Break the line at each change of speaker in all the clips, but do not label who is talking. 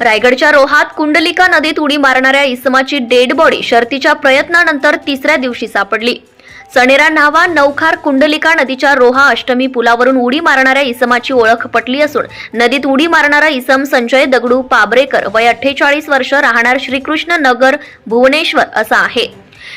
रायगडच्या रोहात कुंडलिका नदीत उडी मारणाऱ्या इसमाची डेड बॉडी शर्तीच्या प्रयत्नानंतर तिसऱ्या दिवशी सापडली. सनेरा न्हावा नवखार कुंडलिका नदीच्या रोहा अष्टमी पुलावरून उडी मारणाऱ्या इसमाची ओळख पटली असून नदीत उडी मारणारा इसम संजय दगडू पाबरेकर वय अठ्ठेचाळीस वर्ष राहणार श्रीकृष्ण नगर भुवनेश्वर असा आहे.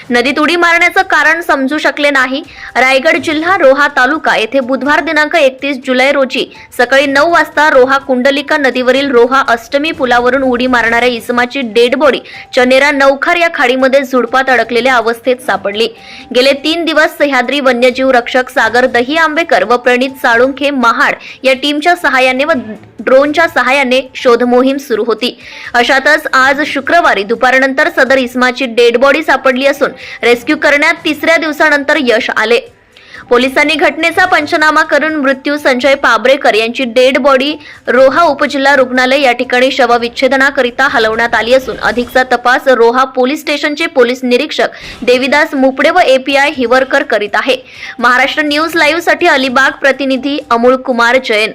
नदीत उडी मारण्याचं कारण समजू शकले नाही. रायगड जिल्हा रोहा तालुका येथे बुधवार दिनांक एकतीस जुलै रोजी सकाळी नऊ वाजता रोहा कुंडलिका नदीवरील रोहा अष्टमी पुलावरून उडी मारणाऱ्या इसमाची डेड बॉडी चनेरा नौखार या खाडीमध्ये झुडपात अडकलेल्या अवस्थेत सापडली. गेले तीन दिवस सह्याद्री वन्यजीव रक्षक सागर दही आंबेकर व प्रणित साळुंखे महाड या टीमच्या सहाय्याने व ड्रोनच्या सहाय्याने शोधमोहीम सुरू होती. अशातच आज शुक्रवारी दुपारनंतर सदर इस्माची डेड बॉडी सापडली असून रेस्क्यू करण्यात तिसऱ्या दिवसानंतर यश आले. पोलिसांनी घटनेचा पंचनामा करून मृत्यू संजय पाबरेकर यांची डेड बॉडी रोहा उपजिल्हा रुग्णालय या ठिकाणी शवविच्छेदनाकरिता हलवण्यात आली असून अधिकचा तपास रोहा पोलीस स्टेशनचे पोलीस निरीक्षक देविदास मुपडे व एपीआय हिवरकर करीत आहे. महाराष्ट्र न्यूज लाईव्हसाठी अलिबाग प्रतिनिधी Amol Kumar Jain.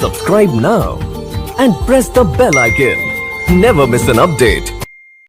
Subscribe now and press the bell icon never miss an update